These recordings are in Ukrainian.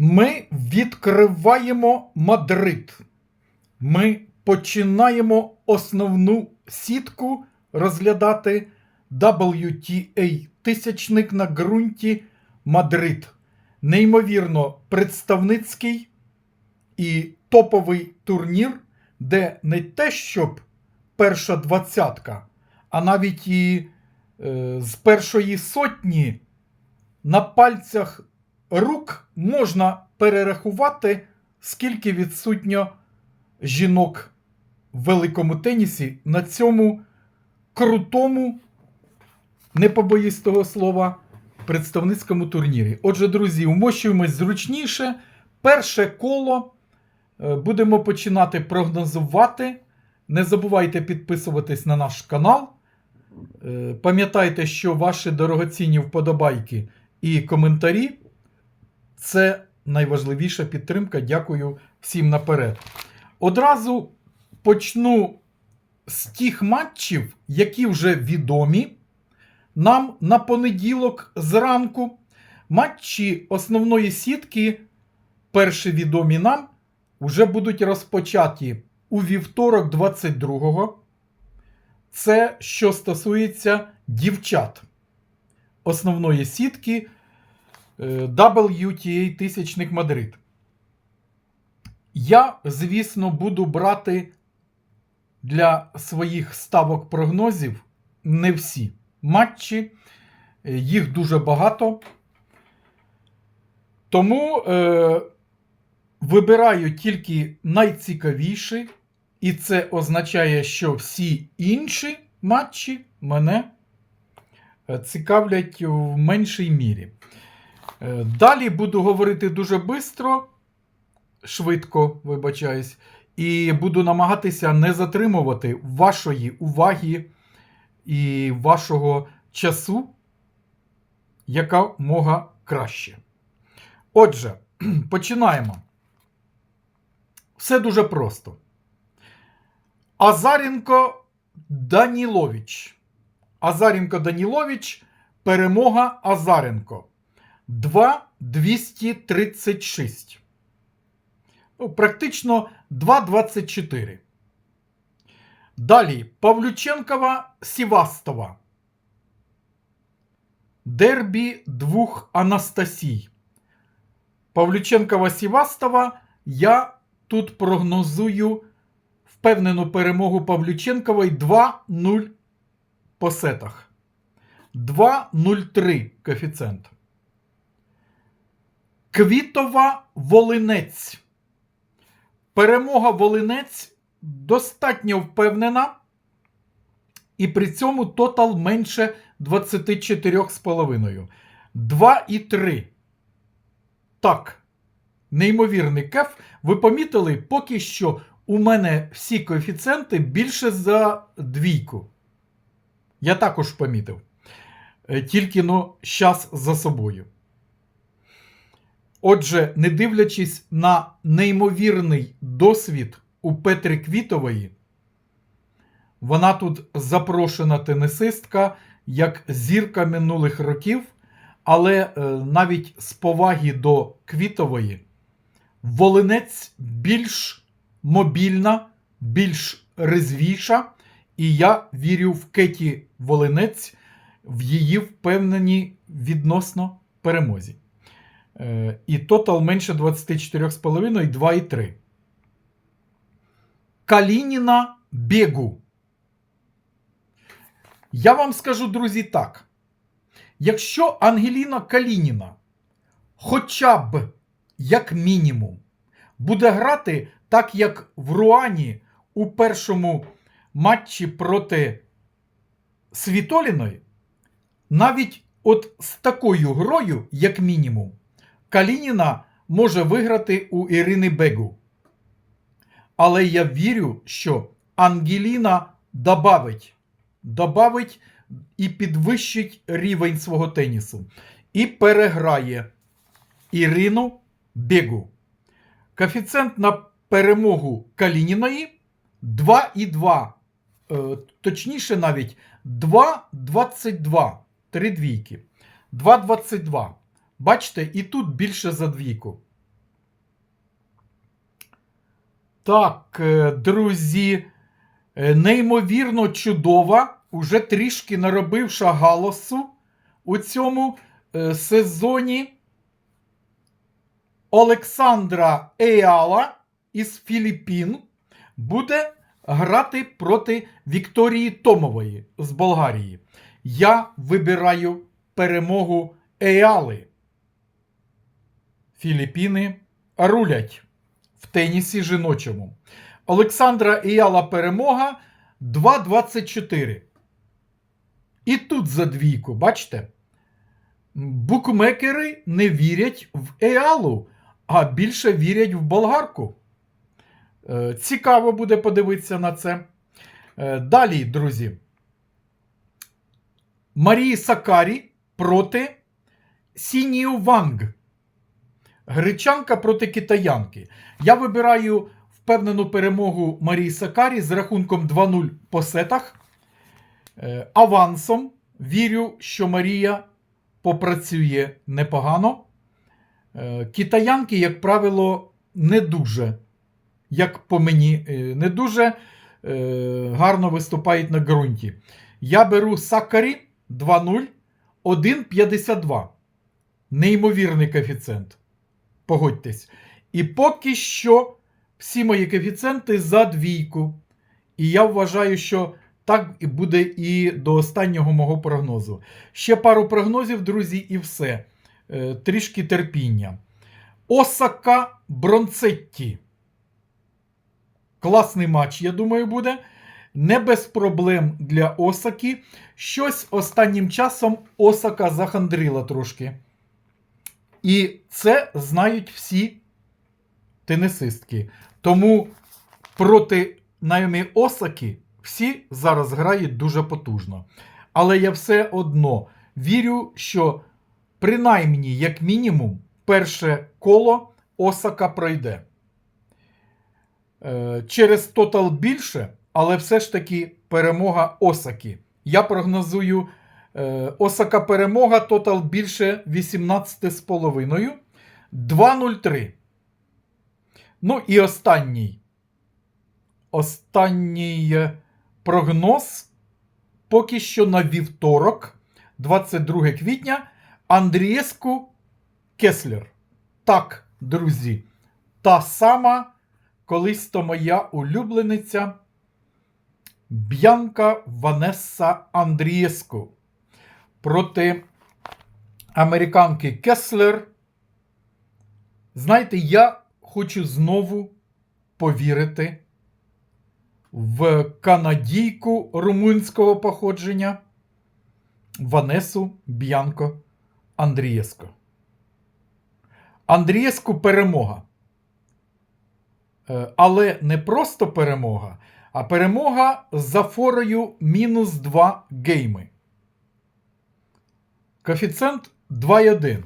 Ми відкриваємо Мадрид. Ми починаємо основну сітку розглядати WTA тисячник на ґрунті Мадрид. Неймовірно представницький і топовий турнір, де не те, щоб перша двадцятка, а навіть і е, з першої сотні на пальцях рук можна перерахувати, скільки відсутньо жінок в великому тенісі на цьому крутому, не побоюсь того слова, представницькому турнірі. Отже, друзі, умощуємось зручніше. Перше коло е, будемо починати прогнозувати. Не забувайте підписуватись на наш канал. Е, Пам'ятайте, що ваші дорогоцінні вподобайки і коментарі це найважливіша підтримка. Дякую всім наперед. Одразу почну з тих матчів, які вже відомі нам на понеділок зранку. Матчі основної сітки, перші відомі нам, вже будуть розпочаті у вівторок 22-го. Це що стосується дівчат основної сітки WTA тисячник Мадрид. Я, звісно, буду брати для своїх ставок прогнозів не всі матчі, їх дуже багато. Тому е, вибираю тільки найцікавіші, і це означає, що всі інші матчі мене е, цікавлять в меншій мірі. Е, Далі буду говорити дуже швидко, швидко, вибачаюсь, і буду намагатися не затримувати вашої уваги і вашого часу, яка мога краще. Отже, починаємо. Все дуже просто. Азаренко Данілович. Азаренко Данілович. Перемога Азаренко. 2,236. Ну, практично 2,24. Далі Павлюченкова Сівастова. Дербі двох Анастасій. Павлюченкова Сівастова. Я тут прогнозую впевнену перемогу Павлюченкової 2-0 по сетах. 2-0-3 коефіцієнт. Квітова Волинець. Перемога Волинець достатньо впевнена. І при цьому тотал менше 24,5. 2,3. Так. Неймовірний кеф. Ви помітили, поки що у мене всі коефіцієнти більше за двійку. Я також помітив. Е, Тільки ну, щас за собою. Отже, не дивлячись на неймовірний досвід у Петри Квітової, вона тут запрошена тенісистка як зірка минулих років, але е, навіть з поваги до Квітової, Волинець більш мобільна, більш резвіша, і я вірю в Кеті Волинець в її впевненій відносно перемозі. І тотал менше 24,5 і 2,3. Калініна Бегу. Я вам скажу, друзі, так. Якщо Ангеліна Калініна хоча б як мінімум буде грати так, як в Руані у першому матчі проти Світоліної, навіть от з такою грою, як мінімум, Калініна може виграти у Ірини Бегу. Але я вірю, що Ангеліна добавить, добавить і підвищить рівень свого тенісу. І переграє Ірину Бегу. Коефіцієнт на перемогу Калініної 2,2. Е, точніше, навіть 2,22. Три двійки. 2,22. Бачите, і тут більше за двійку. Так, е, друзі, е, неймовірно чудова, уже трішки наробивша галасу у цьому е, сезоні. Олександра Еяла із Філіппін буде грати проти Вікторії Томової з Болгарії. Я вибираю перемогу Еяли. Філіппіни рулять в тенісі жіночому. Олександра Еяла перемога 2.24. І тут за двійку, бачите? Букмекери не вірять в Еалу, а більше вірять в болгарку. Е, Цікаво буде подивитися на це. Е, Далі, друзі. Марії Сакарі проти Сініу Ванг. Гречанка проти китаянки. Я вибираю впевнену перемогу Марії Сакарі з рахунком 2-0 по сетах. Е, Авансом вірю, що Марія попрацює непогано. Е, Китаянки, як правило, не дуже, як по мені, е, не дуже гарно виступають на ґрунті. Я беру Сакарі 2-0, 1,52. Неймовірний коефіцієнт. Погодьтесь. І поки що всі мої коефіцієнти за двійку. І я вважаю, що так буде і до останнього мого прогнозу. Ще пару прогнозів, друзі, і все. Е, трішки терпіння. Осака Бронцетті. Класний матч, я думаю, буде. Не без проблем для Осаки. Щось останнім часом Осака захандрила трошки. І це знають всі тенісистки. Тому проти Наємі Осаки всі зараз грають дуже потужно. Але я все одно вірю, що принаймні, як мінімум, перше коло Осака пройде. Е, Через тотал більше, але все ж таки перемога Осаки. Я прогнозую Осака перемога, тотал більше 18,5. 2-0-3. Ну і останній. Останній е, прогноз поки що на вівторок, 22 квітня, Андрієску Кеслер. Так, друзі, та сама колись то моя улюблениця Б'янка Ванесса Андрієску проти американки Кеслер. Знаєте, я хочу знову повірити в канадійку румунського походження Ванесу Б'янко Андрієско. Андрієску перемога. Е, Але не просто перемога, а перемога за форою мінус 2 гейми. Коефіцієнт 2,1.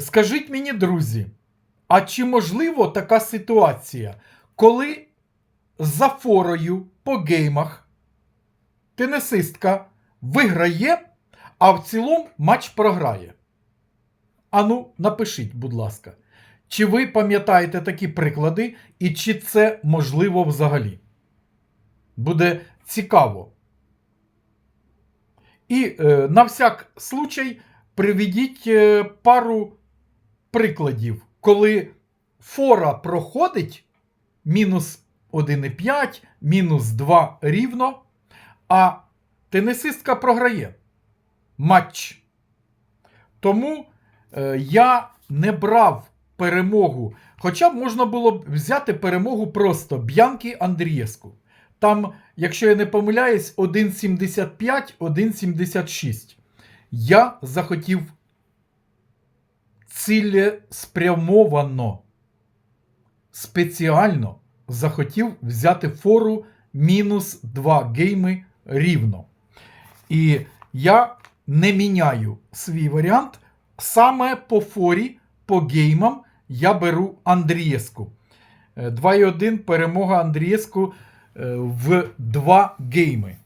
Скажіть мені, друзі, а чи можливо така ситуація, коли за форою по геймах тенісистка виграє, а в цілому матч програє? Ану, напишіть, будь ласка, чи ви пам'ятаєте такі приклади, і чи це можливо взагалі? Буде цікаво. І е, на всяк случай приведіть е, пару прикладів, коли фора проходить мінус 1,5, мінус 2 рівно, а тенісистка програє матч. Тому е, я не брав перемогу. Хоча б можна було б взяти перемогу просто Б'янки Андрієску. Там, якщо я не помиляюсь, 1,75, 1,76. Я захотів цілеспрямовано, спеціально захотів взяти фору мінус 2 гейми рівно. І я не міняю свій варіант. Саме по форі, по геймам я беру Андрієску. 2,1 перемога Андрієску е, в 2 гейми.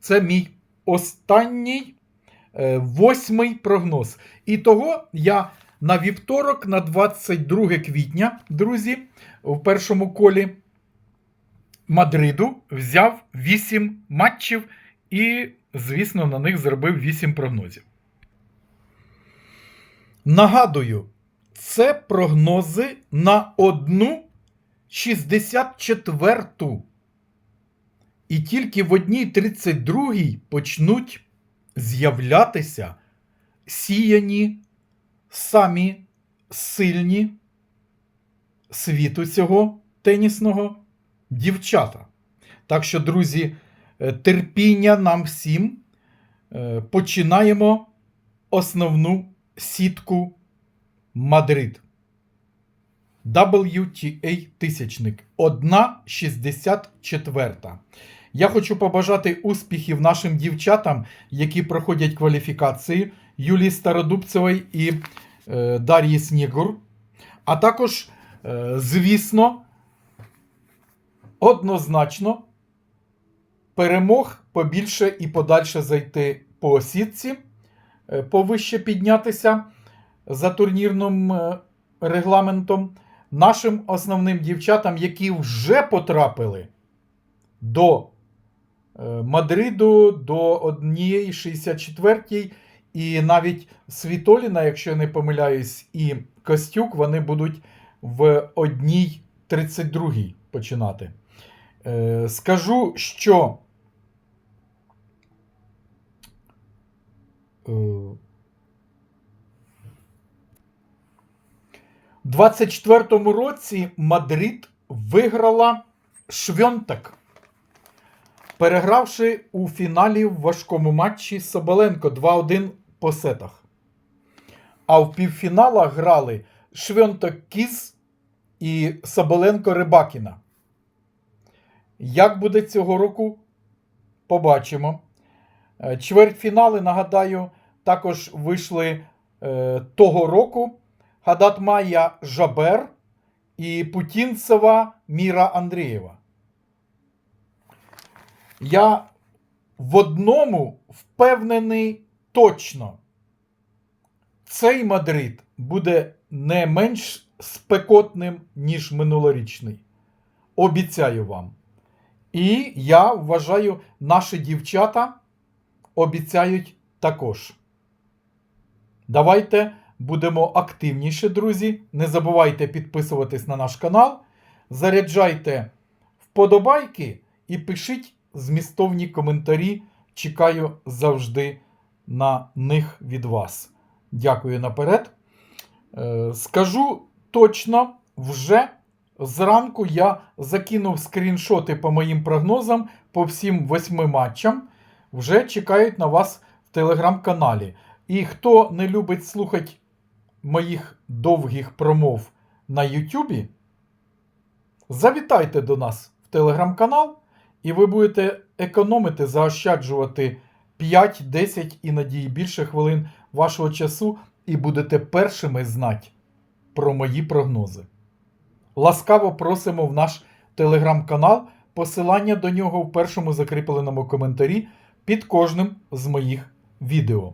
Це мій останній е, восьмий прогноз. І того я на вівторок, на 22 квітня, друзі, в першому колі Мадриду взяв 8 матчів і, звісно, на них зробив 8 прогнозів. Нагадую, це прогнози на одну 64-ту. І тільки в одній 32-й почнуть з'являтися сіяні самі сильні світу цього тенісного дівчата. Так що, друзі, е, терпіння нам всім. Е, Починаємо основну сітку Мадрид. WTA тисячник. 1,64. Я хочу побажати успіхів нашим дівчатам, які проходять кваліфікації Юлії Стародубцевої і е, Дар'ї Снігур. А також, е, звісно, однозначно перемог побільше і подальше зайти по сітці, е, повище піднятися за турнірним е, регламентом. Нашим основним дівчатам, які вже потрапили до е, Мадриду, до однієї 64 і навіть Світоліна, якщо я не помиляюсь, і Костюк, вони будуть в одній 32 починати. Е, Скажу, що е, У 24-му році Мадрид виграла Швьонтак, перегравши у фіналі в важкому матчі Соболенко 2-1 по сетах. А в півфіналах грали Швьонтак Кіз і Соболенко Рибакіна. Як буде цього року? Побачимо. Е, Чвертьфінали, нагадаю, також вийшли е, того року. Гадатмая Жабер і Путінцева Міра Андрієва. Я в одному впевнений точно. Цей Мадрид буде не менш спекотним, ніж минулорічний. Обіцяю вам. І я вважаю, наші дівчата обіцяють також. Давайте будемо активніше, друзі. Не забувайте підписуватись на наш канал, заряджайте вподобайки і пишіть змістовні коментарі. Чекаю завжди на них від вас. Дякую наперед. Е, Скажу точно, вже зранку я закинув скріншоти по моїм прогнозам по всім восьми матчам. Вже чекають на вас в телеграм-каналі. І хто не любить слухати моїх довгих промов на Ютубі, завітайте до нас в телеграм-канал, і ви будете економити, заощаджувати 5, 10 іноді і більше хвилин вашого часу, і будете першими знати про мої прогнози. Ласкаво просимо в наш телеграм-канал. Посилання до нього в першому закріпленому коментарі під кожним з моїх відео.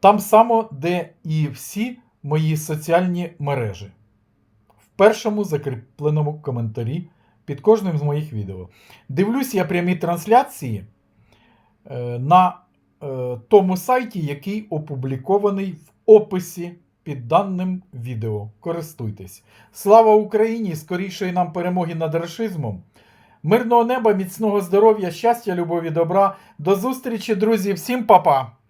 Там само, де і всі мої соціальні мережі. В першому закріпленому коментарі під кожним з моїх відео. Дивлюсь я прямі трансляції е, на е, тому сайті, який опублікований в описі під даним відео. Користуйтесь. Слава Україні! Скорішої нам перемоги над рашизмом! Мирного неба, міцного здоров'я, щастя, любові, добра. До зустрічі, друзі! Всім па-па!